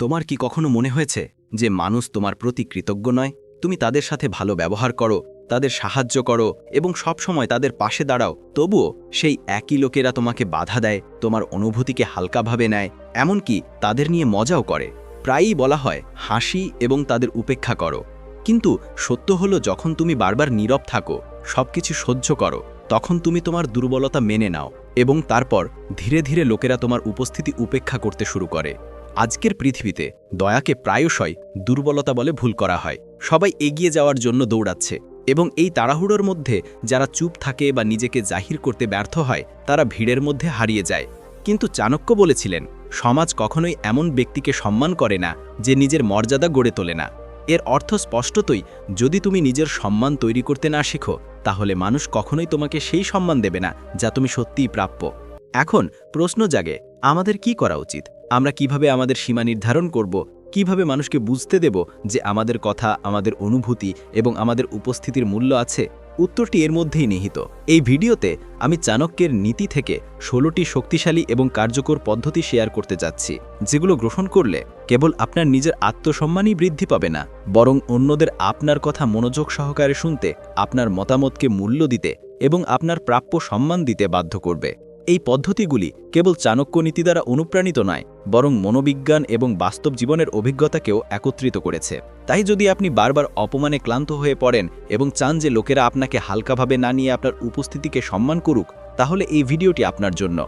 তোমার কি কখনো মনে হয়েছে যে মানুষ তোমার প্রতি কৃতজ্ঞ নয়? তুমি তাদের সাথে ভালো ব্যবহার করো, তাদের সাহায্য করো এবং সবসময় তাদের পাশে দাঁড়াও। তবুও সেই একই লোকেরা তোমাকে বাধা দেয়, তোমার অনুভূতিকে হালকাভাবে নেয়, এমনকি তাদের নিয়ে মজাও করে। প্রায়ই বলা হয়, হাসি এবং তাদের উপেক্ষা করো। কিন্তু সত্য হলো যখন তুমি বারবার নীরব থাকো, সবকিছু সহ্য করো, তখন তুমি তোমার দুর্বলতা মেনে নাও এবং তারপর ধীরে ধীরে লোকেরা তোমার উপস্থিতি উপেক্ষা করতে শুরু করে। আজকের পৃথিবীতে দয়াকে প্রায়শই দুর্বলতা বলে ভুল করা হয়। সবাই এগিয়ে যাওয়ার জন্য দৌড়াচ্ছে এবং এই তাড়াহুড়োর মধ্যে যারা চুপ থাকে বা নিজেকে জাহির করতে ব্যর্থ হয়, তারা ভিড়ের মধ্যে হারিয়ে যায়। কিন্তু চাণক্য বলেছিলেন, সমাজ কখনোই এমন ব্যক্তিকে সম্মান করে না যে নিজের মর্যাদা গড়ে তোলে না। এর অর্থ স্পষ্টতই, যদি তুমি নিজের সম্মান তৈরি করতে না শেখো, তাহলে মানুষ কখনোই তোমাকে সেই সম্মান দেবে না যা তুমি সত্যিই প্রাপ্য। এখন প্রশ্ন জাগে, আমাদের কি করা উচিত? আমরা কীভাবে আমাদের সীমা নির্ধারণ করব, কীভাবে মানুষকে বুঝতে দেব যে আমাদের কথা, আমাদের অনুভূতি এবং আমাদের উপস্থিতির মূল্য আছে, উত্তরটি এর মধ্যেই নিহিত। এই ভিডিওতে আমি চাণক্যের নীতি থেকে ষোলোটি শক্তিশালী এবং কার্যকর পদ্ধতি শেয়ার করতে যাচ্ছি, যেগুলো গ্রহণ করলে কেবল আপনার নিজের আত্মসম্মানই বৃদ্ধি পাবে না, বরং অন্যদের আপনার কথা মনোযোগ সহকারে শুনতে, আপনার মতামতকে মূল্য দিতে এবং আপনার প্রাপ্য সম্মান দিতে বাধ্য করবে। এই পদ্ধতিগুলি কেবল চাণক্য নীতি দ্বারা অনুপ্রাণিত নয়, বরং মনোবিজ্ঞান এবং বাস্তব জীবনের অভিজ্ঞতাকেও একত্রিত করেছে। তাই যদি আপনি বারবার অপমানে ক্লান্ত হয়ে পড়েন এবং চান যে লোকেরা আপনাকে হালকাভাবে না নিয়ে আপনার উপস্থিতিকে সম্মান করুক, তাহলে এই ভিডিওটি আপনার জন্য।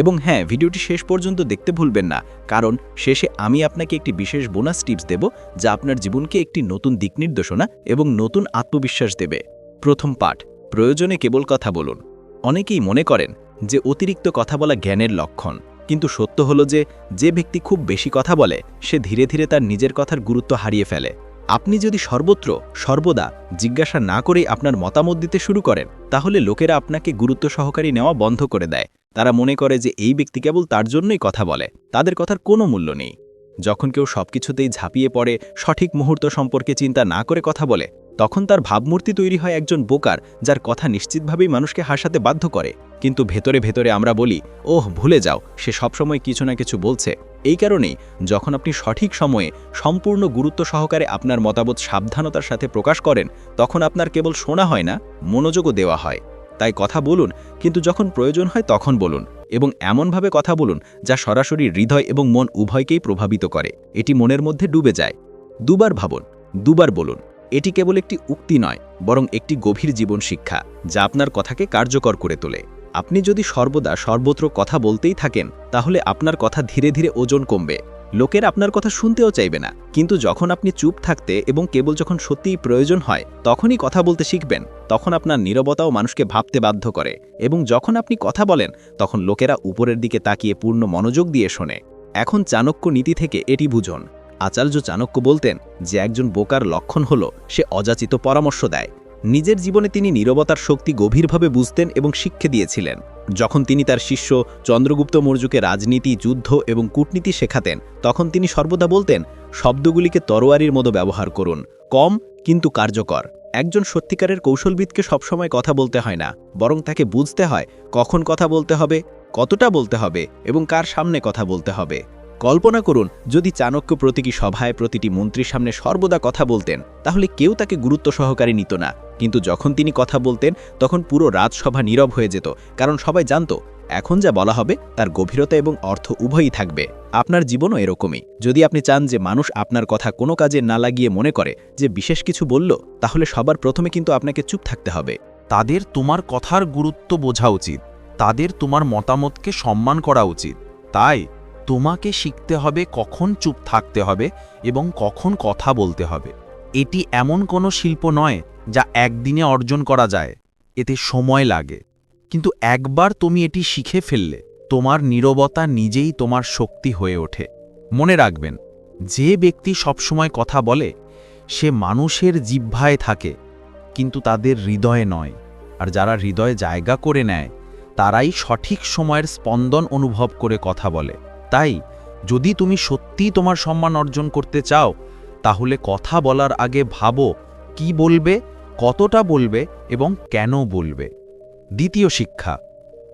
এবং হ্যাঁ ভিডিওটি শেষ পর্যন্ত দেখতে ভুলবেন না, কারণ শেষে আমি আপনাকে একটি বিশেষ বোনাস টিপস দেব, যা আপনার জীবনকে একটি নতুন দিক নির্দেশনা এবং নতুন আত্মবিশ্বাস দেবে। প্রথম পাঠ, প্রয়োজনে কেবল কথা বলুন। অনেকেই মনে করেন যে অতিরিক্ত কথা বলা জ্ঞানের লক্ষণ। কিন্তু সত্য হলো যে যে ব্যক্তি খুব বেশি কথা বলে, সে ধীরে ধীরে তার নিজের কথার গুরুত্ব হারিয়ে ফেলে। আপনি যদি সর্বত্র, সর্বদা জিজ্ঞাসা না করেই আপনার মতামত দিতে শুরু করেন, তাহলে লোকেরা আপনাকে গুরুত্ব সহকারী নেওয়া বন্ধ করে দেয়। তারা মনে করে যে, এই ব্যক্তি কেবল তার জন্যই কথা বলে, তাদের কথার কোনো মূল্য নেই। যখন কেউ সবকিছুতেই ঝাঁপিয়ে পড়ে, সঠিক মুহূর্ত সম্পর্কে চিন্তা না করে কথা বলে, তখন তার ভাবমূর্তি তৈরি হয় একজন বোকার, যার কথা নিশ্চিতভাবেই মানুষকে হাসাতে বাধ্য করে। কিন্তু ভেতরে ভেতরে আমরা বলি, ওহ, ভুলে যাও, সে সবসময় কিছু না কিছু বলছে। এই কারণেই যখন আপনি সঠিক সময়ে সম্পূর্ণ গুরুত্ব সহকারে আপনার মতামত সাবধানতার সাথে প্রকাশ করেন, তখন আপনার কেবল শোনা হয় না, মনোযোগও দেওয়া হয়। তাই কথা বলুন, কিন্তু যখন প্রয়োজন হয় তখন বলুন। এবং এমনভাবে কথা বলুন যা সরাসরি হৃদয় এবং মন উভয়কেই প্রভাবিত করে। এটি মনের মধ্যে ডুবে যায়। দুবার ভাবুন, দুবার বলুন, এটি কেবল একটি উক্তি নয়, বরং একটি গভীর জীবন শিক্ষা, যা আপনার কথাকে কার্যকর করে তোলে। আপনি যদি সর্বদা সর্বত্র কথা বলতেই থাকেন, তাহলে আপনার কথা ধীরে ধীরে ওজন কমবে। লোকের আপনার কথা শুনতেও চাইবে না। কিন্তু যখন আপনি চুপ থাকতে এবং কেবল যখন সত্যিই প্রয়োজন হয়, তখনই কথা বলতে শিখবেন, তখন আপনার নীরবতাও মানুষকে ভাবতে বাধ্য করে এবং যখন আপনি কথা বলেন, তখন লোকেরা উপরের দিকে তাকিয়ে পূর্ণ মনোযোগ দিয়ে শোনে। এখন চাণক্য নীতি থেকে এটি বুঝুন। আচার্য চাণক্য বলতেন যে, একজন বোকার লক্ষণ হল সে অযাচিত পরামর্শ দেয়। নিজের জীবনে তিনি নীরবতার শক্তি গভীরভাবে বুঝতেন এবং শিক্ষে দিয়েছিলেন। যখন তিনি তার শিষ্য চন্দ্রগুপ্ত মৌর্যকে রাজনীতি, যুদ্ধ এবং কূটনীতি শেখাতেন, তখন তিনি সর্বদা বলতেন, শব্দগুলিকে তরোয়ারির মতো ব্যবহার করুন। কম, কিন্তু কার্যকর। একজন সত্যিকারের কৌশলবিদকে সবসময় কথা বলতে হয় না, বরং তাকে বুঝতে হয় কখন কথা বলতে হবে, কতটা বলতে হবে এবং কার সামনে কথা বলতে হবে। কল্পনা করুন, যদি চাণক্য প্রতীকী সভায় প্রতিটি মন্ত্রীর সামনে সর্বদা কথা বলতেন, তাহলে কেউ তাকে গুরুত্ব সহকারে নিত না। কিন্তু যখন তিনি কথা বলতেন, তখন পুরো রাজসভা নীরব হয়ে যেত, কারণ সবাই জানত, এখন যা বলা হবে, তার গভীরতা এবং অর্থ উভয়ই থাকবে। আপনার জীবনও এরকমই। যদি আপনি চান যে মানুষ আপনার কথা কোনো কাজে না লাগিয়ে মনে করে, যে বিশেষ কিছু বলল, তাহলে সবার প্রথমে কিন্তু আপনাকে চুপ থাকতে হবে। তাদের তোমার কথার গুরুত্ব বোঝা উচিত। তাদের তোমার মতামতকে সম্মান করা উচিত। তাই তোমাকে শিখতে হবে কখন চুপ থাকতে হবে এবং কখন কথা বলতে হবে। এটি এমন কোনো শিল্প নয় যা একদিনে অর্জন করা যায়। এতে সময় লাগে। কিন্তু একবার তুমি এটি শিখে ফেললে, তোমার নীরবতা নিজেই তোমার শক্তি হয়ে ওঠে। মনে রাখবেন, যে ব্যক্তি সবসময় কথা বলে, সে মানুষের জিহ্বায় থাকে, কিন্তু তাদের হৃদয়ে নয়। আর যারা হৃদয়ে জায়গা করে নেয়, তারাই সঠিক সময়ের স্পন্দন অনুভব করে কথা বলে। তাই যদি তুমি সত্যিই তোমার সম্মান অর্জন করতে চাও, তাহলে কথা বলার আগে ভাবো কি বলবে, কতটা বলবে এবং কেন বলবে। দ্বিতীয় শিক্ষা,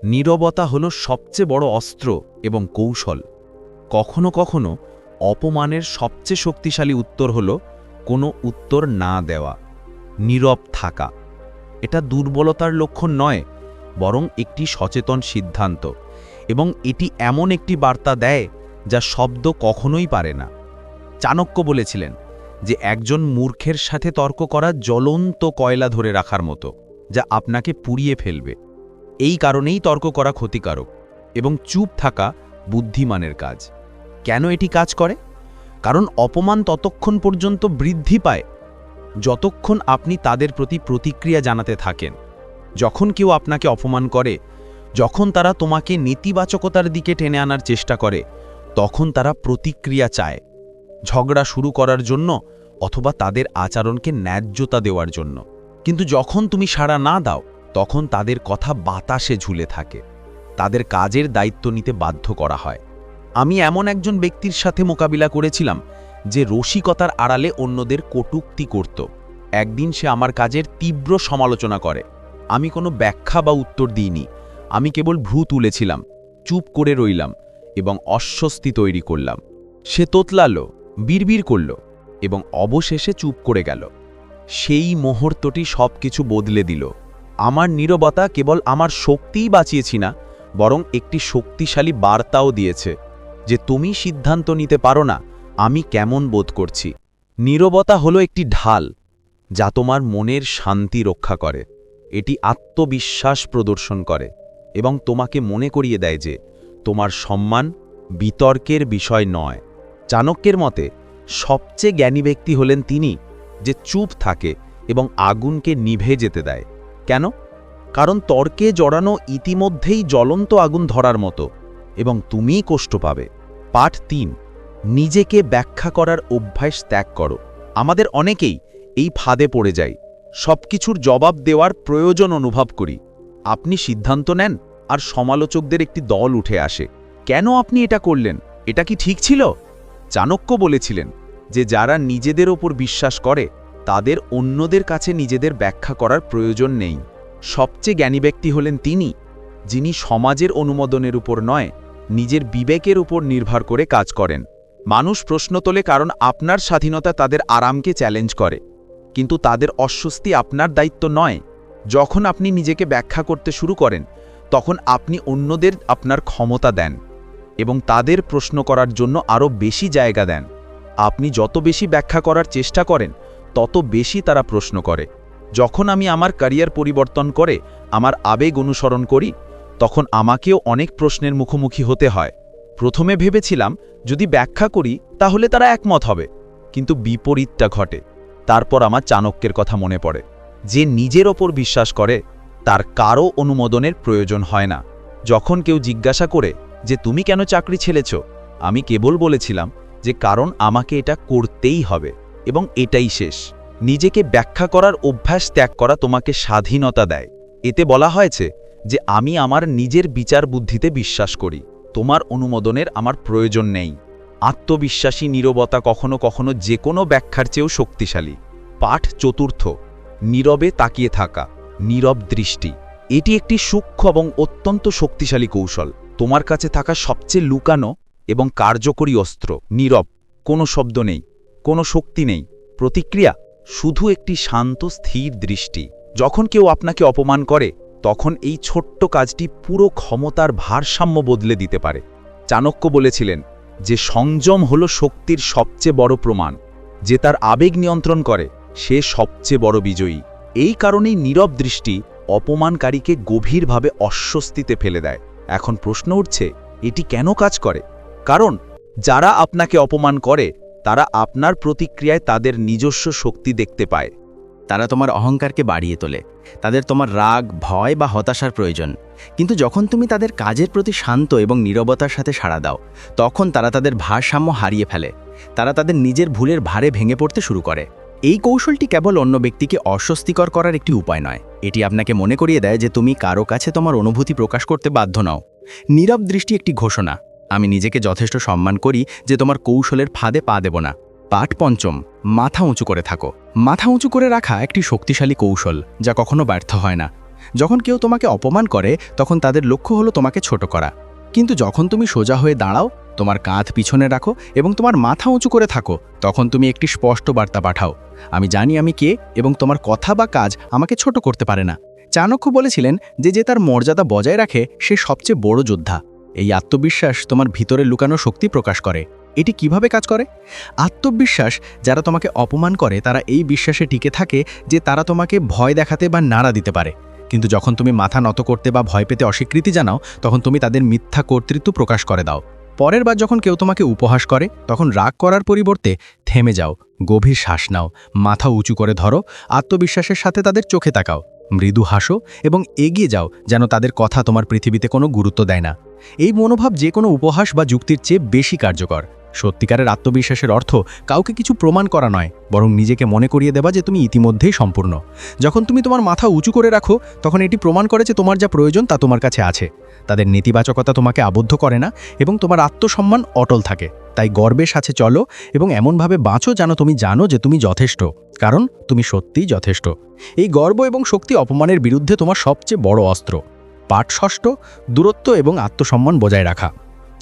নীরবতা হলো সবচেয়ে বড় অস্ত্র এবং কৌশল। কখনো কখনো অপমানের সবচেয়ে শক্তিশালী উত্তর হল কোনো উত্তর না দেওয়া, নীরব থাকা। এটা দুর্বলতার লক্ষণ নয়, বরং একটি সচেতন সিদ্ধান্ত। এবং এটি এমন একটি বার্তা দেয় যা শব্দ কখনোই পারে না। চাণক্য বলেছিলেন যে একজন মূর্খের সাথে তর্ক করা জ্বলন্ত কয়লা ধরে রাখার মতো, যা আপনাকে পুড়িয়ে ফেলবে। এই কারণেই তর্ক করা ক্ষতিকারক এবং চুপ থাকা বুদ্ধিমানের কাজ। কেন এটি কাজ করে? কারণ অপমান ততক্ষণ পর্যন্ত বৃদ্ধি পায় যতক্ষণ আপনি তাদের প্রতি প্রতিক্রিয়া জানাতে থাকেন। যখন কেউ আপনাকে অপমান করে যখন তারা তোমাকে নেতিবাচকতার দিকে টেনে আনার চেষ্টা করে, তখন তারা প্রতিক্রিয়া চায় ঝগড়া শুরু করার জন্য অথবা তাদের আচরণকে ন্যায্যতা দেওয়ার জন্য। কিন্তু যখন তুমি সাড়া না দাও, তখন তাদের কথা বাতাসে ঝুলে থাকে। তাদের কাজের দায়িত্ব নিতে বাধ্য করা হয়। আমি এমন একজন ব্যক্তির সাথে মোকাবিলা করেছিলাম যে রসিকতার আড়ালে অন্যদের কটূক্তি করত। একদিন সে আমার কাজের তীব্র সমালোচনা করে। আমি কোনো ব্যাখ্যা বা উত্তর দিইনি। আমি কেবল ভ্রু তুলেছিলাম চুপ করে রইলাম এবং অস্বস্তি তৈরি করলাম। সে তোতলালো, বিড়বিড় করল এবং অবশেষে চুপ করে গেল। সেই মুহূর্তটি সব কিছু বদলে দিল। আমার নীরবতা কেবল আমার শক্তিই বাঁচিয়েছি না, বরং একটি শক্তিশালী বার্তাও দিয়েছে যে তুমি সিদ্ধান্ত নিতে পারো না, আমি কেমন বোধ করছি। নীরবতা হলো একটি ঢাল যা তোমার মনের শান্তি রক্ষা করে। এটি আত্মবিশ্বাস প্রদর্শন করে। এবং তোমাকে মনে করিয়ে দেয় যে, তোমার সম্মান বিতর্কের বিষয় নয়। চাণক্যের মতে, সবচেয়ে জ্ঞানী ব্যক্তি হলেন তিনি যে চুপ থাকে এবং আগুনকে নিভে যেতে দেয়। কেন? কারণ তর্কে জড়ানো ইতিমধ্যেই জ্বলন্ত আগুন ধরার মতো এবং তুমিই কষ্ট পাবে। পাঠ তিন, নিজেকে ব্যাখ্যা করার অভ্যাস ত্যাগ করো। আমাদের অনেকেই এই ফাঁদে পড়ে যাই। সবকিছুর জবাব দেওয়ার প্রয়োজন অনুভব করি। আপনি সিদ্ধান্ত নেন আর সমালোচকদের একটি দল উঠে আসে। কেন আপনি এটা করলেন? এটা কি ঠিক ছিল? চাণক্য বলেছিলেন যে যারা নিজেদের ওপর বিশ্বাস করে, তাদের অন্যদের কাছে নিজেদের ব্যাখ্যা করার প্রয়োজন নেই। সবচেয়ে জ্ঞানী ব্যক্তি হলেন তিনি, যিনি সমাজের অনুমোদনের উপর নয়, নিজের বিবেকের উপর নির্ভর করে কাজ করেন। মানুষ প্রশ্ন তোলে কারণ আপনার স্বাধীনতা তাদের আরামকে চ্যালেঞ্জ করে, কিন্তু তাদের অস্বস্তি আপনার দায়িত্ব নয়। যখন আপনি নিজেকে ব্যাখ্যা করতে শুরু করেন, তখন আপনি অন্যদের আপনার ক্ষমতা দেন এবং তাদের প্রশ্ন করার জন্য আরও বেশি জায়গা দেন। আপনি যত বেশি ব্যাখ্যা করার চেষ্টা করেন, তত বেশি তারা প্রশ্ন করে। যখন আমি আমার ক্যারিয়ার পরিবর্তন করে, আমার আবেগ অনুসরণ করি, তখন আমাকেও অনেক প্রশ্নের মুখোমুখি হতে হয়। প্রথমে ভেবেছিলাম, যদি ব্যাখ্যা করি, তাহলে তারা একমত হবে। কিন্তু বিপরীতটা ঘটে। তারপর আমার চাণক্যের কথা মনে পড়ে। যে নিজের ওপর বিশ্বাস করে, তার কারও অনুমোদনের প্রয়োজন হয় না। যখন কেউ জিজ্ঞাসা করে যে, তুমি কেন চাকরি ছেলেছ আমি কেবল বলেছিলাম যে, কারণ আমাকে এটা করতেই হবে এবং এটাই শেষ। নিজেকে ব্যাখ্যা করার অভ্যাস ত্যাগ করা তোমাকে স্বাধীনতা দেয়। এতে বলা হয়েছে যে, আমি আমার নিজের বিচার বুদ্ধিতে বিশ্বাস করি। তোমার অনুমোদনের আমার প্রয়োজন নেই। আত্মবিশ্বাসী নীরবতা কখনো কখনো যে কোনো ব্যাখ্যার চেয়েও শক্তিশালী। পাঠ চতুর্থ। নীরবে তাকিয়ে থাকা, নীরব দৃষ্টি। এটি একটি সূক্ষ্ম এবং অত্যন্ত শক্তিশালী কৌশল। তোমার কাছে থাকা সবচেয়ে লুকানো এবং কার্যকরী অস্ত্র। নীরব, কোনো শব্দ নেই, কোনো শক্তি নেই। প্রতিক্রিয়া, শুধু একটি শান্ত, স্থির দৃষ্টি। যখন কেউ আপনাকে অপমান করে, তখন এই ছোট্ট কাজটি পুরো ক্ষমতার ভারসাম্য বদলে দিতে পারে। চাণক্য বলেছিলেন যে সংযম হল শক্তির সবচেয়ে বড় প্রমাণ, যে তার আবেগ নিয়ন্ত্রণ করে। সে সবচেয়ে বড় বিজয়ী। এই কারণেই নীরব দৃষ্টি অপমানকারীকে গভীরভাবে অস্বস্তিতে ফেলে দেয়। এখন প্রশ্ন উঠছে, এটি কেন কাজ করে? কারণ যারা আপনাকে অপমান করে, তারা আপনার প্রতিক্রিয়ায় তাদের নিজস্ব শক্তি দেখতে পায়। তারা তোমার অহংকারকে বাড়িয়ে তোলে। তাদের তোমার রাগ, ভয় বা হতাশার প্রয়োজন। কিন্তু যখন তুমি তাদের কাজের প্রতি শান্ত এবং নীরবতার সাথে সাড়া দাও, তখন তারা তাদের ভারসাম্য হারিয়ে ফেলে। তারা তাদের নিজের ভুলের ভারে ভেঙে পড়তে শুরু করে। এই কৌশলটি কেবল অন্য ব্যক্তিকে অস্বস্তিকর করার একটি উপায় নয়। এটি আপনাকে মনে করিয়ে দেয় যে তুমি কারও কাছে তোমার অনুভূতি প্রকাশ করতে বাধ্য নও। নীরব দৃষ্টি একটি ঘোষণা। আমি নিজেকে যথেষ্ট সম্মান করি যে তোমার কৌশলের ফাঁদে পা দেব না। পাঠ পঞ্চম, মাথা উঁচু করে থাকো। মাথা উঁচু করে রাখা একটি শক্তিশালী কৌশল, যা কখনো ব্যর্থ হয় না। যখন কেউ তোমাকে অপমান করে, তখন তাদের লক্ষ্য হলো তোমাকে ছোট করা। কিন্তু যখন তুমি সোজা হয়ে দাঁড়াও তোমার কাঁধ পিছনে রাখো এবং তোমার মাথা উঁচু করে থাকো, তখন তুমি একটি স্পষ্ট বার্তা পাঠাও। আমি জানি আমি কে এবং তোমার কথা বা কাজ আমাকে ছোট করতে পারে না। চাণক্য বলেছিলেন যে যে তার মর্যাদা বজায় রাখে, সে সবচেয়ে বড় যোদ্ধা। এই আত্মবিশ্বাস তোমার ভিতরে লুকানো শক্তি প্রকাশ করে। এটি কীভাবে কাজ করে? আত্মবিশ্বাস যারা তোমাকে অপমান করে, তারা এই বিশ্বাসে টিকে থাকে যে তারা তোমাকে ভয় দেখাতে বা নাড়া দিতে পারে। কিন্তু যখন তুমি মাথা নত করতে বা ভয় পেতে অস্বীকৃতি জানাও, তখন তুমি তাদের মিথ্যা কর্তৃত্ব প্রকাশ করে দাও। পরের বার যখন কেউ তোমাকে উপহাস করে, তখন রাগ করার পরিবর্তে থেমে যাও, গভীর শ্বাস নাও, মাথা উঁচু করে ধরো, আত্মবিশ্বাসের সাথে তাদের চোখে তাকাও, মৃদু হাসো এবং এগিয়ে যাও যেন তাদের কথা তোমার পৃথিবীতে কোনো গুরুত্ব দেয় না। এই মনোভাব যে কোনো উপহাস বা যুক্তির চেয়ে বেশি কার্যকর। সত্যিকারের আত্মবিশ্বাসের অর্থ কাউকে কিছু প্রমাণ করা নয়, বরং নিজেকে মনে করিয়ে দেবা যে তুমি ইতিমধ্যেই সম্পূর্ণ। যখন তুমি তোমার মাথা উঁচু করে রাখো, তখন এটি প্রমাণ করে যে তোমার যা প্রয়োজন তা তোমার কাছে আছে। তাদের নেতিবাচকতা তোমাকে আবদ্ধ করে না এবং তোমার আত্মসম্মান অটল থাকে। তাই গর্বের সাথে চলো এবং এমনভাবে বাঁচো যেন তুমি জানো যে তুমি যথেষ্ট, কারণ তুমি সত্যিই যথেষ্ট। এই গর্ব এবং শক্তি অপমানের বিরুদ্ধে তোমার সবচেয়ে বড় অস্ত্র। পাঠ ষষ্ঠ, দূরত্ব এবং আত্মসম্মান বজায় রাখা।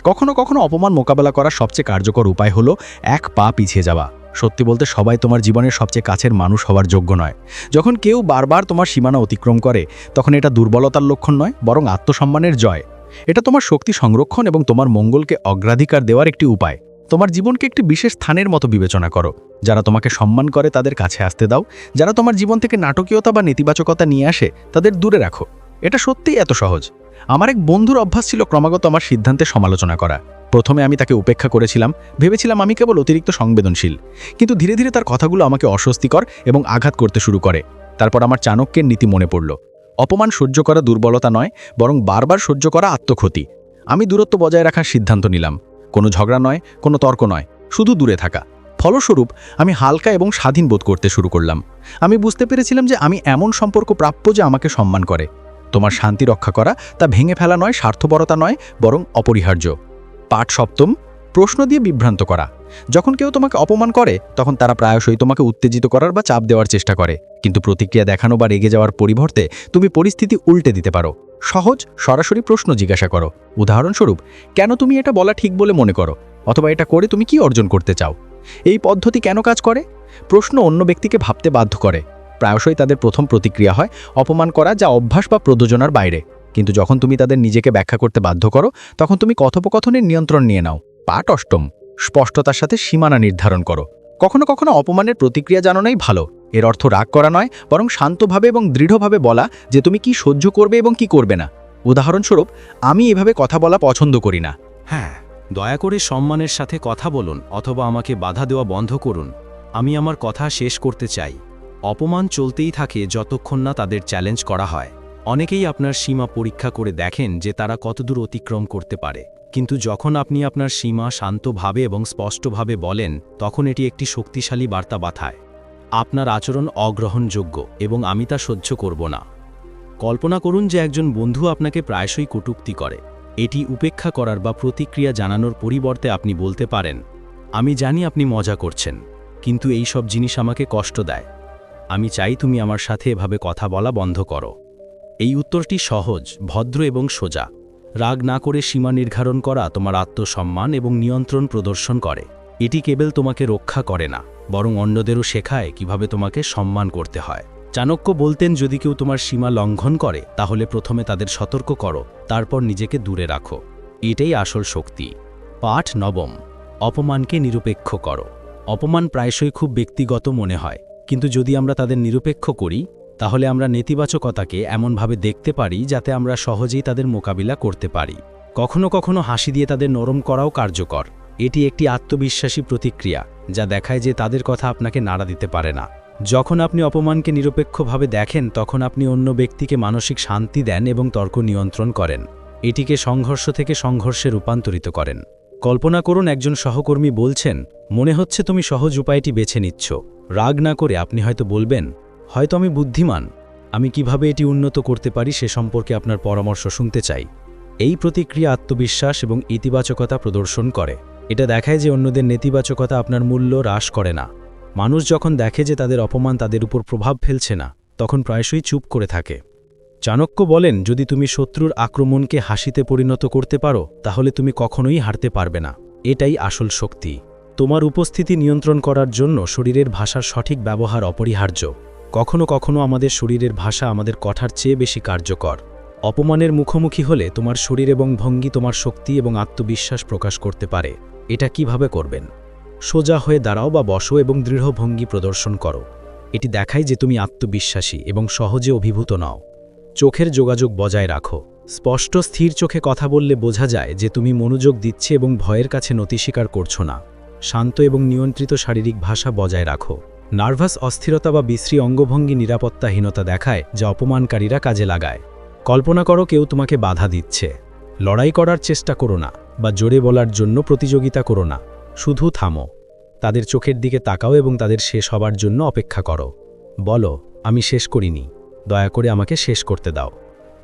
কখনো কখনো অপমান মোকাবেলা করার সবচেয়ে কার্যকর উপায় হলো এক পা পিছিয়ে যাওয়া। সত্যি বলতে সবাই তোমার জীবনের সবচেয়ে কাছের মানুষ হওয়ার যোগ্য নয়। যখন কেউ বারবার তোমার সীমানা অতিক্রম করে, তখন এটা দুর্বলতার লক্ষণ নয়, বরং আত্মসম্মানের জয়। এটা তোমার শক্তি সংরক্ষণ এবং তোমার মঙ্গলকে অগ্রাধিকার দেওয়ার একটি উপায়। তোমার জীবনকে একটি বিশেষ স্থানের মতো বিবেচনা করো। যারা তোমাকে সম্মান করে তাদের কাছে আসতে দাও। যারা তোমার জীবন থেকে নাটকীয়তা বা নেতিবাচকতা নিয়ে আসে, তাদের দূরে রাখো। এটা সত্যিই এত সহজ। আমার এক বন্ধুর অভ্যাস ছিল ক্রমাগত আমার সিদ্ধান্তে সমালোচনা করা। প্রথমে আমি তাকে উপেক্ষা করেছিলাম, ভেবেছিলাম আমি কেবল অতিরিক্ত সংবেদনশীল। কিন্তু ধীরে ধীরে তার কথাগুলো আমাকে অস্বস্তিকর এবং আঘাত করতে শুরু করে। তারপর আমার চাণক্যের নীতি মনে পড়ল। অপমান সহ্য করা দুর্বলতা নয়, বরং বারবার সহ্য করা আত্মক্ষতি। আমি দূরত্ব বজায় রাখার সিদ্ধান্ত নিলাম। কোনো ঝগড়া নয়, কোনো তর্ক নয়, শুধু দূরে থাকা। ফলস্বরূপ, আমি হালকা এবং স্বাধীন বোধ করতে শুরু করলাম। আমি বুঝতে পেরেছিলাম যে আমি এমন সম্পর্ক প্রাপ্য যে আমাকে সম্মান করে। তোমার শান্তি রক্ষা করা তা ভেঙে ফেলা নয়, স্বার্থপরতা নয়, বরং অপরিহার্য। পাঠ সপ্তম, প্রশ্ন দিয়ে বিভ্রান্ত করা। যখন কেউ তোমাকে অপমান করে, তখন তারা প্রায়শই তোমাকে উত্তেজিত করার বা চাপ দেওয়ার চেষ্টা করে। কিন্তু প্রতিক্রিয়া দেখানো বা রেগে যাওয়ার পরিবর্তে তুমি পরিস্থিতি উল্টে দিতে পারো। সহজ, সরাসরি প্রশ্ন জিজ্ঞাসা করো। উদাহরণস্বরূপ, কেন তুমি এটা বলা ঠিক বলে মনে করো? অথবা এটা করে তুমি কি অর্জন করতে চাও? এই পদ্ধতি কেন কাজ করে? প্রশ্ন অন্য ব্যক্তিকে ভাবতে বাধ্য করে। প্রায়শই তাদের প্রথম প্রতিক্রিয়া হয় অপমান করা যা অভ্যাস বা প্রযোজনার বাইরে। কিন্তু যখন তুমি তাদের নিজেকে ব্যাখ্যা করতে বাধ্য করো, তখন তুমি কথোপকথনের নিয়ন্ত্রণ নিয়ে নাও। পাঠ অষ্টম। স্পষ্টতার সাথে সীমানা নির্ধারণ করো। কখনো কখনো অপমানের প্রতিক্রিয়া জানানোই ভালো। এর অর্থ রাগ করা নয়, বরং শান্তভাবে এবং দৃঢ়ভাবে বলা যে তুমি কি সহ্য করবে এবং কি করবে না। উদাহরণস্বরূপ, আমি এভাবে কথা বলা পছন্দ করি না। হ্যাঁ দয়া করে সম্মানের সাথে কথা বলুন অথবা আমাকে বাধা দেওয়া বন্ধ করুন। আমি আমার কথা শেষ করতে চাই। অপমান চলতেই থাকে যতক্ষণ না তাদের চ্যালেঞ্জ করা হয়। অনেকেই আপনার সীমা পরীক্ষা করে দেখেন যে তারা কতদূর অতিক্রম করতে পারে। কিন্তু যখন আপনি আপনার সীমা শান্তভাবে এবং স্পষ্টভাবে বলেন, তখন এটি একটি শক্তিশালী বার্তা বাথায় আপনার আচরণ অগ্রহণযোগ্য এবং আমি তা সহ্য করব না। কল্পনা করুন যে একজন বন্ধু আপনাকে প্রায়শই কটূক্তি করে। এটি উপেক্ষা করার বা প্রতিক্রিয়া জানানোর পরিবর্তে আপনি বলতে পারেন, আমি জানি আপনি মজা করছেন, কিন্তু এই সব জিনিস আমাকে কষ্ট দেয়। আমি চাই তুমি আমার সাথে এভাবে কথা বলা বন্ধ করো। এই উত্তরটি সহজ, ভদ্র এবং সোজা। রাগ না করে সীমা নির্ধারণ করা তোমার আত্মসম্মান এবং নিয়ন্ত্রণ প্রদর্শন করে। এটি কেবল তোমাকে রক্ষা করে না, বরং অন্যদেরও শেখায় কীভাবে তোমাকে সম্মান করতে হয়। চাণক্য বলতেন, যদি কেউ তোমার সীমা লঙ্ঘন করে, তাহলে প্রথমে তাদের সতর্ক করো, তারপর নিজেকে দূরে রাখো। এটাই আসল শক্তি। পাঠ নবম, অপমানকে নিরপেক্ষ করো। অপমান প্রায়শই খুব ব্যক্তিগত মনে হয়। কিন্তু যদি আমরা তাদের নিরপেক্ষ করি, তাহলে আমরা নেতিবাচকতাকে এমনভাবে দেখতে পারি যাতে আমরা সহজেই তাদের মোকাবিলা করতে পারি। কখনো কখনো হাসি দিয়ে তাদের নরম করাও কার্যকর। এটি একটি আত্মবিশ্বাসী প্রতিক্রিয়া, যা দেখায় যে তাদের কথা আপনাকে নাড়া দিতে পারে না। যখন আপনি অপমানকে নিরপেক্ষভাবে দেখেন, তখন আপনি অন্য ব্যক্তিকে মানসিক শান্তি দেন এবং তর্ক নিয়ন্ত্রণ করেন। এটিকে সংঘর্ষ থেকে সংঘর্ষে রূপান্তরিত করেন। কল্পনা করুন একজন সহকর্মী বলছেন, মনে হচ্ছে তুমি সহজ উপায়টি বেছে নিচ্ছ। রাগ না করে আপনি হয়তো বলবেন, হয়তো আমি বুদ্ধিমান। আমি কীভাবে এটি উন্নত করতে পারি সে সম্পর্কে আপনার পরামর্শ শুনতে চাই। এই প্রতিক্রিয়া আত্মবিশ্বাস এবং ইতিবাচকতা প্রদর্শন করে। এটা দেখায় যে অন্যদের নেতিবাচকতা আপনার মূল্য হ্রাস করে না। মানুষ যখন দেখে যে তাদের অপমান তাদের উপর প্রভাব ফেলছে না, তখন প্রায়শই চুপ করে থাকে। চাণক্য বলেন, যদি তুমি শত্রুর আক্রমণকে হাসিতে পরিণত করতে পারো, তাহলে তুমি কখনোই হারতে পারবে না। এটাই আসল শক্তি। তোমার উপস্থিতি নিয়ন্ত্রণ করার জন্য শরীরের ভাষার সঠিক ব্যবহার অপরিহার্য। কখনো কখনো আমাদের শরীরের ভাষা আমাদের কথার চেয়ে বেশি কার্যকর। অপমানের মুখোমুখি হলে তোমার শরীর এবং ভঙ্গি তোমার শক্তি এবং আত্মবিশ্বাস প্রকাশ করতে পারে। এটা কীভাবে করবেন? সোজা হয়ে দাঁড়াও বা বসো এবং দৃঢ় ভঙ্গি প্রদর্শন করো। এটি দেখায় যে তুমি আত্মবিশ্বাসী এবং সহজে অভিভূত নও। চোখের যোগাযোগ বজায় রাখো। স্পষ্ট স্থির চোখে কথা বললে বোঝা যায় যে তুমি মনোযোগ দিচ্ছে এবং ভয়ের কাছে নতি স্বীকার করছ না। শান্ত এবং নিয়ন্ত্রিত শারীরিক ভাষা বজায় রাখো। নার্ভাস অস্থিরতা বা বিশ্রী অঙ্গভঙ্গি নিরাপত্তাহীনতা দেখায়, যা অপমানকারীরা কাজে লাগায়। কল্পনা করো কেউ তোমাকে বাধা দিচ্ছে। লড়াই করার চেষ্টা করো না, বা জোরে বলার জন্য প্রতিযোগিতা করো না। শুধু থামো। তাদের চোখের দিকে তাকাও এবং তাদের শেষ হবার জন্য অপেক্ষা করো। বলো, আমি শেষ করিনি। দয়া করে আমাকে শেষ করতে দাও।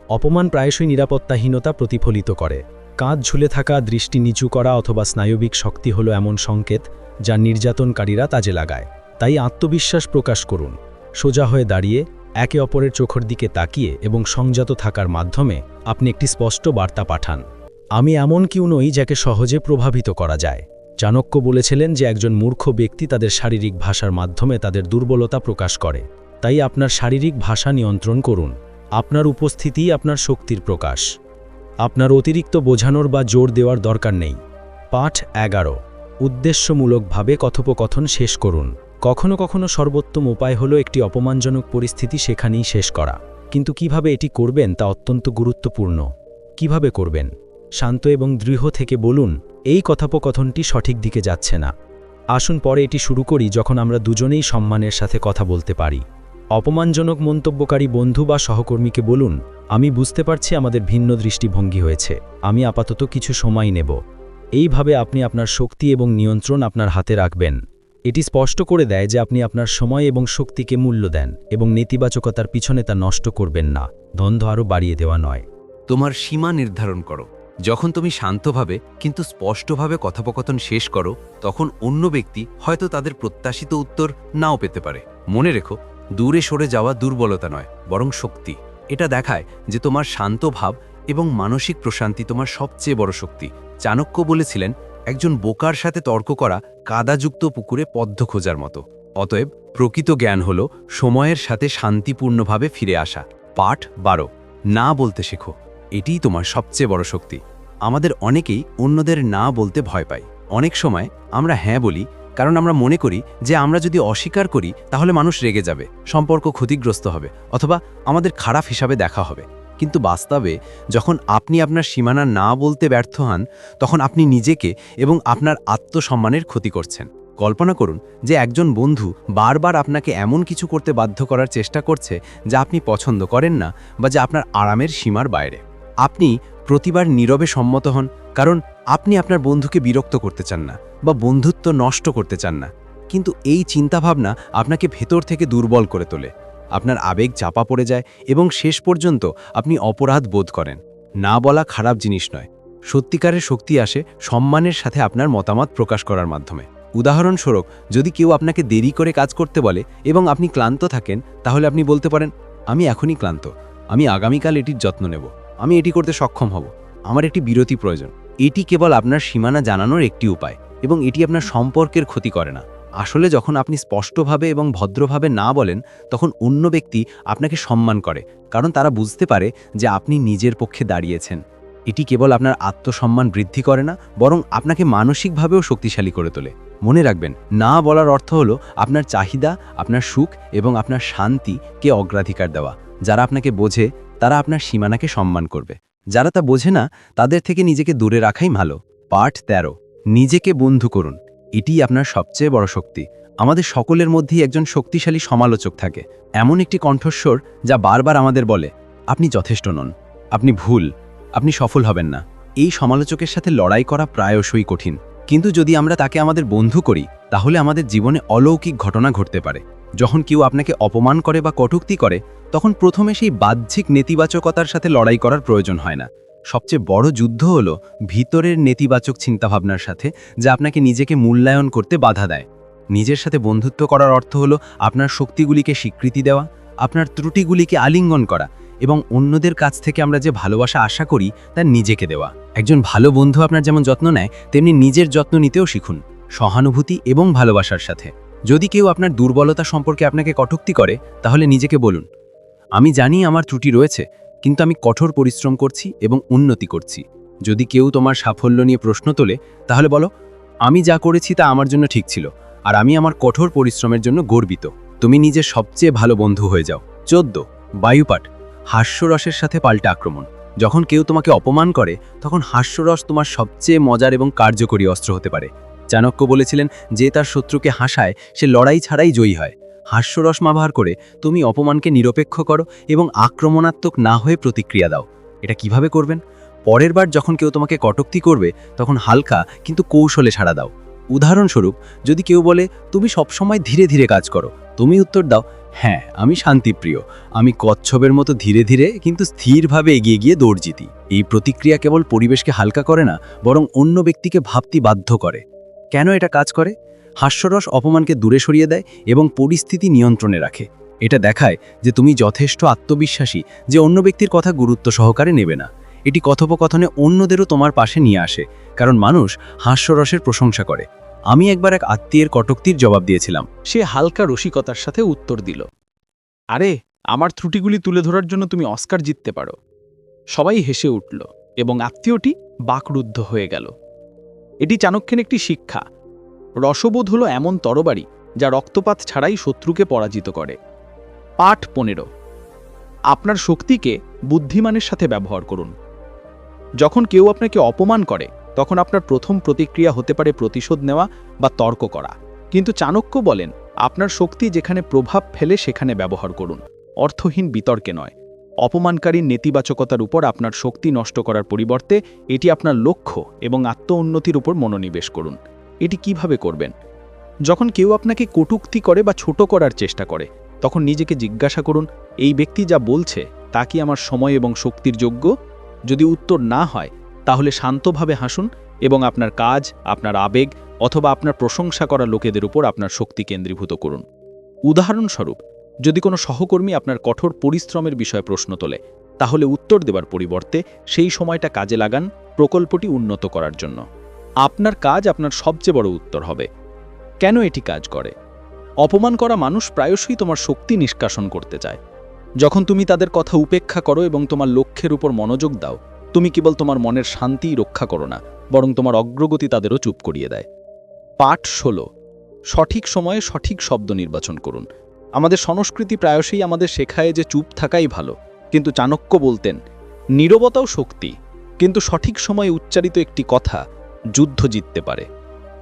অপমান প্রায়শই নিরাপত্তাহীনতা প্রতিফলিত করে। কাঁধ ঝুলে থাকা, দৃষ্টি নিচু করা অথবা স্নায়বিক শক্তি হলো এমন সংকেত যা নির্যাতনকারীরা তাজে লাগায়। তাই আত্মবিশ্বাস প্রকাশ করুন। সোজা হয়ে দাঁড়িয়ে, একে অপরের চোখের দিকে তাকিয়ে এবং সংযত থাকার মাধ্যমে আপনি একটি স্পষ্ট বার্তা পাঠান। আমি এমন কেউ নই যাকে সহজে প্রভাবিত করা যায়। চাণক্য বলেছিলেন যে একজন মূর্খ ব্যক্তি তাদের শারীরিক ভাষার মাধ্যমে তাদের দুর্বলতা প্রকাশ করে। তাই আপনার শারীরিক ভাষা নিয়ন্ত্রণ করুন। আপনার উপস্থিতিই আপনার শক্তির প্রকাশ। আপনার অতিরিক্ত বোঝানোর বা জোর দেওয়ার দরকার নেই। পাঠ এগারো। উদ্দেশ্যমূলকভাবে কথোপকথন শেষ করুন। কখনো কখনো সর্বোত্তম উপায় হল একটি অপমানজনক পরিস্থিতি সেখানেই শেষ করা। কিন্তু কীভাবে এটি করবেন তা অত্যন্ত গুরুত্বপূর্ণ। কীভাবে করবেন? শান্ত এবং দৃঢ় থেকে বলুন, এই কথোপকথনটি সঠিক দিকে যাচ্ছে না। আসুন পরে এটি শুরু করি যখন আমরা দুজনেই সম্মানের সাথে কথা বলতে পারি। অপমানজনক মন্তব্যকারী বন্ধু বা সহকর্মীকে বলুন, আমি বুঝতে পারছি আমাদের ভিন্ন দৃষ্টিভঙ্গি হয়েছে, আমি আপাতত কিছু সময় নেব। এইভাবে আপনি আপনার শক্তি এবং নিয়ন্ত্রণ আপনার হাতে রাখবেন। এটি স্পষ্ট করে দেয় যে আপনি আপনার সময় এবং শক্তিকে মূল্য দেন এবং নেতিবাচকতার পিছনে তা নষ্ট করবেন না, দ্বন্দ্ব আরও বাড়িয়ে দেওয়া নয়। তোমার সীমা নির্ধারণ করো। যখন তুমি শান্তভাবে, কিন্তু স্পষ্টভাবে কথোপকথন শেষ করো, তখন অন্য ব্যক্তি হয়তো তাদের প্রত্যাশিত উত্তর নাও পেতে পারে। মনে রেখো দূরে সরে যাওয়া দুর্বলতা নয়, বরং শক্তি। এটা দেখায় যে তোমার শান্ত ভাব এবং মানসিক প্রশান্তি তোমার সবচেয়ে বড় শক্তি। চাণক্য বলেছিলেন, একজন বোকার সাথে তর্ক করা কাদাযুক্ত পুকুরে পদ্ম খোঁজার মতো। অতএব প্রকৃত জ্ঞান হল সময়ের সাথে শান্তিপূর্ণভাবে ফিরে আসা। পাঠ বারো, না বলতে শেখো। এটিই তোমার সবচেয়ে বড় শক্তি। আমাদের অনেকেই অন্যদের না বলতে ভয় পাই অনেক সময় আমরা হ্যাঁ বলি কারণ আমরা মনে করি যে আমরা যদি অস্বীকার করি, তাহলে মানুষ রেগে যাবে, সম্পর্ক ক্ষতিগ্রস্ত হবে, অথবা আমাদের খারাপ হিসাবে দেখা হবে। কিন্তু বাস্তবে, যখন আপনি আপনার সীমানা না বলতে ব্যর্থ হন, তখন আপনি নিজেকে এবং আপনার আত্মসম্মানের ক্ষতি করছেন। কল্পনা করুন যে একজন বন্ধু বারবার আপনাকে এমন কিছু করতে বাধ্য করার চেষ্টা করছে যা আপনি পছন্দ করেন না বা যা আপনার আরামের সীমার বাইরে। আপনি প্রতিবার নীরবে সম্মত হন, কারণ আপনি আপনার বন্ধুকে বিরক্ত করতে চান না। বা বন্ধুত্ব নষ্ট করতে চান না। কিন্তু এই চিন্তাভাবনা আপনাকে ভেতর থেকে দুর্বল করে তোলে। আপনার আবেগ চাপা পড়ে যায় এবং শেষ পর্যন্ত আপনি অপরাধ বোধ করেন। না বলা খারাপ জিনিস নয়। সত্যিকারের শক্তি আসে সম্মানের সাথে আপনার মতামত প্রকাশ করার মাধ্যমে। উদাহরণস্বরূপ, যদি কেউ আপনাকে দেরি করে কাজ করতে বলে এবং আপনি ক্লান্ত থাকেন, তাহলে আপনি বলতে পারেন, আমি এখনই ক্লান্ত। আমি আগামীকাল এটির যত্ন নেব। আমি এটি করতে সক্ষম হব। আমার একটি বিরতি প্রয়োজন। এটি কেবল আপনার সীমানা জানানোর একটি উপায়। এবং এটি আপনার সম্পর্কের ক্ষতি করে না। আসলে যখন আপনি স্পষ্টভাবে এবং ভদ্রভাবে না বলেন, তখন অন্য ব্যক্তি আপনাকে সম্মান করে, কারণ তারা বুঝতে পারে যে আপনি নিজের পক্ষে দাঁড়িয়েছেন। এটি কেবল আপনার আত্মসম্মান বৃদ্ধি করে না, বরং আপনাকে মানসিকভাবেও শক্তিশালী করে তোলে। মনে রাখবেন, না বলার অর্থ হলো আপনার চাহিদা, আপনার সুখ এবং আপনার শান্তিকে অগ্রাধিকার দেওয়া। যারা আপনাকে বোঝে, তারা আপনার সীমানাকে সম্মান করবে। যারা তা বোঝে না, তাদের থেকে নিজেকে দূরে রাখাই ভালো। পাঠ ১৩ নিজেকে বন্ধু করুন। এটিই আপনার সবচেয়ে বড় শক্তি। আমাদের সকলের মধ্যেই একজন শক্তিশালী সমালোচক থাকে। এমন একটি কণ্ঠস্বর যা বারবার আমাদের বলে, আপনি যথেষ্ট নন। আপনি ভুল। আপনি সফল হবেন না। এই সমালোচকের সাথে লড়াই করা প্রায়শই কঠিন। কিন্তু যদি আমরা তাকে আমাদের বন্ধু করি, তাহলে আমাদের জীবনে অলৌকিক ঘটনা ঘটতে পারে। যখন কেউ আপনাকে অপমান করে বা কটুক্তি করে, তখন প্রথমে সেই বাহ্যিক নেতিবাচকতার সাথে লড়াই করার প্রয়োজন হয় না। সবচেয়ে বড় যুদ্ধ হলো ভিতরের নেতিবাচক চিন্তাভাবনার সাথে, যা আপনাকে নিজেকে মূল্যায়ন করতে বাধা দেয়। নিজের সাথে বন্ধুত্ব করার অর্থ হলো আপনার শক্তিগুলিকে স্বীকৃতি দেওয়া, আপনার ত্রুটিগুলিকে আলিঙ্গন করা এবং অন্যদের কাছ থেকে আমরা যে ভালোবাসা আশা করি, তা নিজেকে দেওয়া। একজন ভালো বন্ধু আপনার যেমন যত্ন নেয়, তেমনি নিজের যত্ন নিতেও শিখুন, সহানুভূতি এবং ভালোবাসার সাথে। যদি কেউ আপনার দুর্বলতা সম্পর্কে আপনাকে কটূক্তি করে, তাহলে নিজেকে বলুন, আমি জানি আমার ত্রুটি রয়েছে কিন্তু আমি কঠোর পরিশ্রম করছি এবং উন্নতি করছি। যদি কেউ তোমার সাফল্য নিয়ে প্রশ্ন তোলে, তাহলে বলো, আমি যা করেছি তা আমার জন্য ঠিক ছিল, আর আমি আমার কঠোর পরিশ্রমের জন্য গর্বিত। তুমি নিজের সবচেয়ে ভালো বন্ধু হয়ে যাও। চোদ্দ, বায়ুপাঠ। হাস্যরসের সাথে পাল্টা আক্রমণ। যখন কেউ তোমাকে অপমান করে, তখন হাস্যরস তোমার সবচেয়ে মজার এবং কার্যকরী অস্ত্র হতে পারে। চাণক্য বলেছিলেন, যে তার শত্রুকে হাসায়, সে লড়াই ছাড়াই জয়ী হয়। হাস্যরস ব্যবহার করে তুমি অপমানকে নিরপেক্ষ করো এবং আক্রমণাত্মক না হয়ে প্রতিক্রিয়া দাও। এটা কীভাবে করবেন? পরের বার যখন কেউ তোমাকে কটূক্তি করবে, তখন হালকা কিন্তু কৌশলে ছাড়া দাও। উদাহরণস্বরূপ, যদি কেউ বলে, তুমি সবসময় ধীরে ধীরে কাজ করো। তুমি উত্তর দাও হ্যাঁ আমি শান্তিপ্রিয়। আমি কচ্ছপের মতো ধীরে ধীরে কিন্তু স্থিরভাবে এগিয়ে গিয়ে দৌড় জিতি এই প্রতিক্রিয়া কেবল পরিবেশকে হালকা করে না, বরং অন্য ব্যক্তিকে ভাবতে বাধ্য করে। কেন এটা কাজ করে? হাস্যরস অপমানকে দূরে সরিয়ে দেয় এবং পরিস্থিতি নিয়ন্ত্রণে রাখে। এটা দেখায় যে তুমি যথেষ্ট আত্মবিশ্বাসী, যে অন্য ব্যক্তির কথা গুরুত্ব সহকারে নেবে না। এটি কথোপকথনে অন্যদেরও তোমার পাশে নিয়ে আসে, কারণ মানুষ হাস্যরসের প্রশংসা করে। আমি একবার এক আত্মীয়ের কটক্তির জবাব দিয়েছিলাম। সে হালকা রসিকতার সাথে উত্তর দিল, আরে, আমার ত্রুটিগুলি তুলে ধরার জন্য তুমি অস্কার জিততে পারো। সবাই হেসে উঠল এবং আত্মীয়টি বাকরুদ্ধ হয়ে গেল। এটি চাণক্যের একটি শিক্ষা রসবোধ হলো এমন তরবারি যা রক্তপাত ছাড়াই শত্রুকে পরাজিত করে। পাঠ পনেরো। আপনার শক্তিকে বুদ্ধিমানের সাথে ব্যবহার করুন। যখন কেউ আপনাকে অপমান করে, তখন আপনার প্রথম প্রতিক্রিয়া হতে পারে প্রতিশোধ নেওয়া বা তর্ক করা। কিন্তু চাণক্য বলেন, আপনার শক্তি যেখানে প্রভাব ফেলে সেখানে ব্যবহার করুন। অর্থহীন বিতর্কে নয়। অপমানকারী নেতিবাচকতার উপর আপনার শক্তি নষ্ট করার পরিবর্তে এটি আপনার লক্ষ্য এবং আত্ম উন্নতির উপর মনোনিবেশ করুন। এটি কীভাবে করবেন? যখন কেউ আপনাকে কটূক্তি করে বা ছোট করার চেষ্টা করে, তখন নিজেকে জিজ্ঞাসা করুন, এই ব্যক্তি যা বলছে, তা কি আমার সময় এবং শক্তির যোগ্য? যদি উত্তর না হয়, তাহলে শান্তভাবে হাসুন এবং আপনার কাজ, আপনার আবেগ অথবা আপনার প্রশংসা করা লোকেদের উপর আপনার শক্তি কেন্দ্রীভূত করুন। উদাহরণস্বরূপ, যদি কোনো সহকর্মী আপনার কঠোর পরিশ্রমের বিষয়ে প্রশ্ন তোলে, তাহলে উত্তর দেবার পরিবর্তে সেই সময়টা কাজে লাগান প্রকল্পটি উন্নত করার জন্য। আপনার কাজ আপনার সবচেয়ে বড় উত্তর হবে। কেন এটি কাজ করে? অপমান করা মানুষ প্রায়শই তোমার শক্তি নিষ্কাশন করতে চায়। যখন তুমি তাদের কথা উপেক্ষা করো এবং তোমার লক্ষ্যের উপর মনোযোগ দাও, তুমি কেবল তোমার মনের শান্তিই রক্ষা করো না, বরং তোমার অগ্রগতি তাদেরও চুপ করিয়ে দেয়। পাঠ ষোলো। সঠিক সময়ে সঠিক শব্দ নির্বাচন করুন। আমাদের সংস্কৃতি প্রায়শই আমাদের শেখায় যে চুপ থাকাই ভালো, কিন্তু চাণক্য বলতেন, নীরবতাও শক্তি। কিন্তু সঠিক সময়ে উচ্চারিত একটি কথা যুদ্ধ জিততে পারে।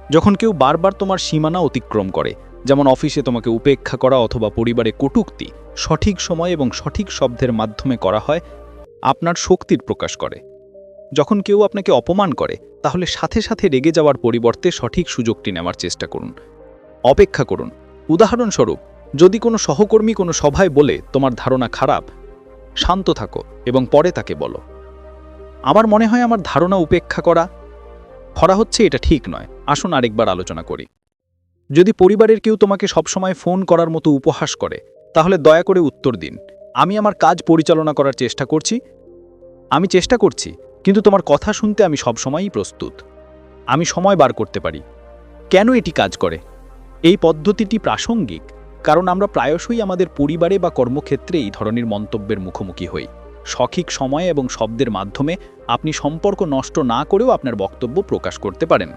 যখন কেউ বারবার তোমার সীমানা অতিক্রম করে, যেমন অফিসে তোমাকে উপেক্ষা করা অথবা পরিবারে কটূক্তি সঠিক সময় এবং সঠিক শব্দের মাধ্যমে করা হয়, আপনার শক্তির প্রকাশ করে। যখন কেউ আপনাকে অপমান করে, তাহলে সাথে সাথে রেগে যাওয়ার পরিবর্তে সঠিক সুযোগটি নেওয়ার চেষ্টা করুন। অপেক্ষা করুন। উদাহরণস্বরূপ, যদি কোনো সহকর্মী কোনো সভায় বলে, তোমার ধারণা খারাপ, শান্ত থাকো এবং পরে তাকে বলো। আমার মনে হয় আমার ধারণা উপেক্ষা করা খরা হচ্ছে এটা ঠিক নয়। আসুন আরেকবার আলোচনা করি। যদি পরিবারের কেউ তোমাকে সবসময় ফোন করার মতো উপহাস করে, তাহলে দয়া করে উত্তর দিন। আমি আমার কাজ পরিচালনা করার চেষ্টা করছি। আমি চেষ্টা করছি, কিন্তু তোমার কথা শুনতে আমি সবসময়ই প্রস্তুত। আমি সময় বার করতে পারি। কেন এটি কাজ করে? এই পদ্ধতিটি প্রাসঙ্গিক, কারণ আমরা প্রায়শই আমাদের পরিবারে বা কর্মক্ষেত্রে এই ধরনের মন্তব্যের মুখোমুখি হই। সঠিক সময় এবং শব্দের মাধ্যমে আপনি সম্পর্ক নষ্ট না করেও আপনার বক্তব্য প্রকাশ করতে পারেন।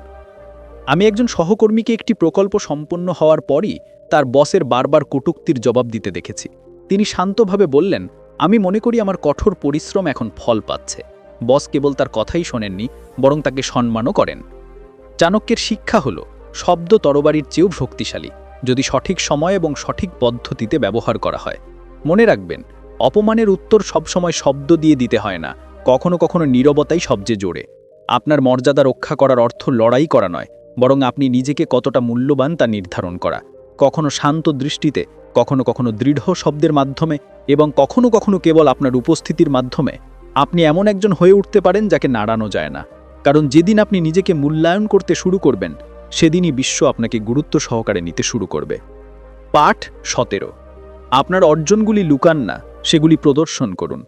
আমি একজন সহকর্মীকে একটি প্রকল্প সম্পন্ন হওয়ার পরই তার বসের বারবার কটূক্তির জবাব দিতে দেখেছি। তিনি শান্তভাবে বললেন, আমি মনে করি আমার কঠোর পরিশ্রম এখন ফল পাচ্ছে। বস কেবল তার কথাই শোনেননি, বরং তাকে সম্মানও করেন। চাণক্যের শিক্ষা হল, শব্দ তরবারির চেয়েও শক্তিশালী যদি সঠিক সময় এবং সঠিক পদ্ধতিতে ব্যবহার করা হয়। মনে রাখবেন অপমানের উত্তর সবসময় শব্দ দিয়ে দিতে হয় না। কখনো কখনো নীরবতাই সবচেয়ে জোরে। আপনার মর্যাদা রক্ষা করার অর্থ লড়াই করা নয়, বরং আপনি নিজেকে কতটা মূল্যবান তা নির্ধারণ করা। কখনো শান্ত দৃষ্টিতে, কখনো কখনো দৃঢ় শব্দের মাধ্যমে, এবং কখনো কখনো কেবল আপনার উপস্থিতির মাধ্যমে। আপনি এমন একজন হয়ে উঠতে পারেন যাকে নাড়ানো যায় না। কারণ যেদিন আপনি নিজেকে মূল্যায়ন করতে শুরু করবেন, সেদিনই বিশ্ব আপনাকে গুরুত্ব সহকারে নিতে শুরু করবে। পাঠ সতেরো। আপনার অর্জনগুলি লুকান না সেগুলি প্রদর্শন করুন।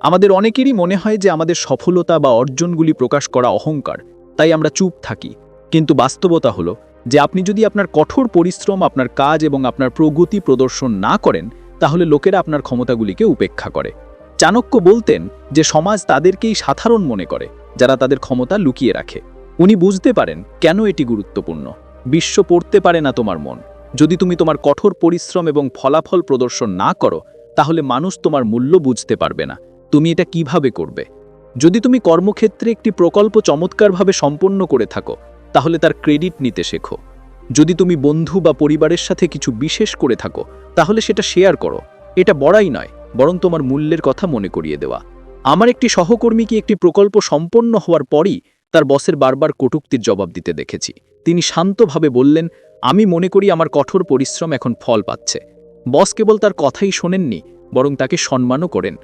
আমাদের অনেকেরই মনে হয় যে আমাদের সফলতা বা অর্জনগুলি প্রকাশ করা অহংকার, তাই আমরা চুপ থাকি। কিন্তু বাস্তবতা হলো যে আপনি যদি আপনার কঠোর পরিশ্রম, আপনার কাজ এবং আপনার প্রগতি প্রদর্শন না করেন, তাহলে লোকেরা আপনার ক্ষমতাগুলিকে উপেক্ষা করে। চাণক্য বলতেন যে সমাজ তাদেরকেই সাধারণ মনে করে, যারা তাদের ক্ষমতা লুকিয়ে রাখে। উনি বুঝতে পারেন কেন এটি গুরুত্বপূর্ণ। বিশ্ব পড়তে পারে না তোমার মন। যদি তুমি তোমার কঠোর পরিশ্রম এবং ফলাফল প্রদর্শন না করো তাহলে মানুষ তোমার মূল্য বুঝতে পারবে না। তুমি এটা কীভাবে করবে? যদি তুমি কর্মক্ষেত্রে একটি প্রকল্প চমৎকারভাবে সম্পন্ন করে থাকো, তাহলে তার ক্রেডিট নিতে শেখো। যদি তুমি বন্ধু বা পরিবারের সাথে কিছু বিশেষ করে থাকো, তাহলে সেটা শেয়ার করো। এটা বড়াই নয়, বরং তোমার মূল্যের কথা মনে করিয়ে দেওয়া। আমার একটি সহকর্মীকে একটি প্রকল্প সম্পন্ন হওয়ার পরই তার বসের বারবার কটুক্তির জবাব দিতে দেখেছি। তিনি শান্তভাবে বললেন, আমি মনে করি আমার কঠোর পরিশ্রম এখন ফল পাচ্ছে। বস কেবল তার কথাই শোনেননি, বরং তাকে সম্মানও করেন।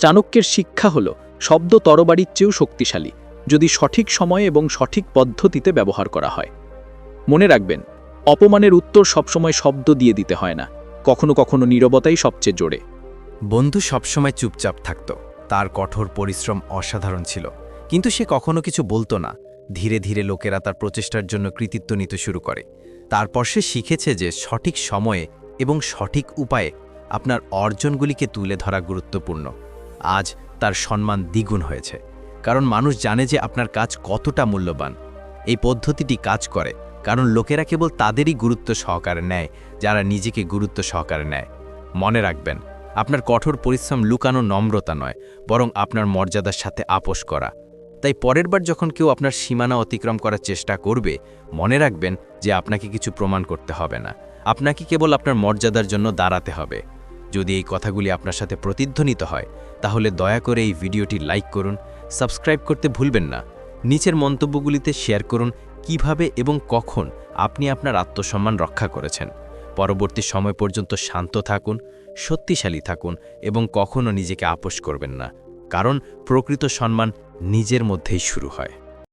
চাণক্যের শিক্ষা হল, শব্দ তরবারির চেয়েও শক্তিশালী, যদি সঠিক সময়ে এবং সঠিক পদ্ধতিতে ব্যবহার করা হয়। মনে রাখবেন, অপমানের উত্তর সবসময় শব্দ দিয়ে দিতে হয় না, কখনো কখনো নীরবতাই সবচেয়ে জোরে। বন্ধু সবসময় চুপচাপ থাকত, তার কঠোর পরিশ্রম অসাধারণ ছিল, কিন্তু সে কখনো কিছু বলতো না, ধীরে ধীরে লোকেরা তার প্রচেষ্টার জন্য কৃতিত্ব নিতে শুরু করে। তারপর সে শিখেছে যে সঠিক সময়ে এবং সঠিক উপায়ে আপনার অর্জনগুলিকে তুলে ধরা গুরুত্বপূর্ণ। আজ তার সম্মান দ্বিগুণ হয়েছে, কারণ মানুষ জানে যে আপনার কাজ কতটা মূল্যবান। এই পদ্ধতিটি কাজ করে, কারণ লোকেরা কেবল তাদেরই গুরুত্ব সহকারে নেয়, যারা নিজেকে গুরুত্ব সহকারে নেয়। মনে রাখবেন, আপনার কঠোর পরিশ্রম লুকানো নম্রতা নয়, বরং আপনার মর্যাদার সাথে আপোষ করা। তাই পরের বার যখন কেউ আপনার সীমানা অতিক্রম করার চেষ্টা করবে, মনে রাখবেন যে আপনাকে কিছু প্রমাণ করতে হবে না। আপনাকে কেবল আপনার মর্যাদার জন্য দাঁড়াতে হবে। যদি এই কথাগুলি আপনার সাথে প্রতিধ্বনিত হয়, তাহলে দয়া করে এই ভিডিওটি লাইক করুন, সাবস্ক্রাইব করতে ভুলবেন না। নিচের মন্তব্যগুলিতে শেয়ার করুন, কীভাবে এবং কখন আপনি আপনার আত্মসম্মান রক্ষা করেছেন। পরবর্তী সময় পর্যন্ত শান্ত থাকুন, শক্তিশালী থাকুন এবং কখনও নিজেকে আপোষ করবেন না, কারণ প্রকৃত সম্মান নিজের মধ্যেই শুরু হয়।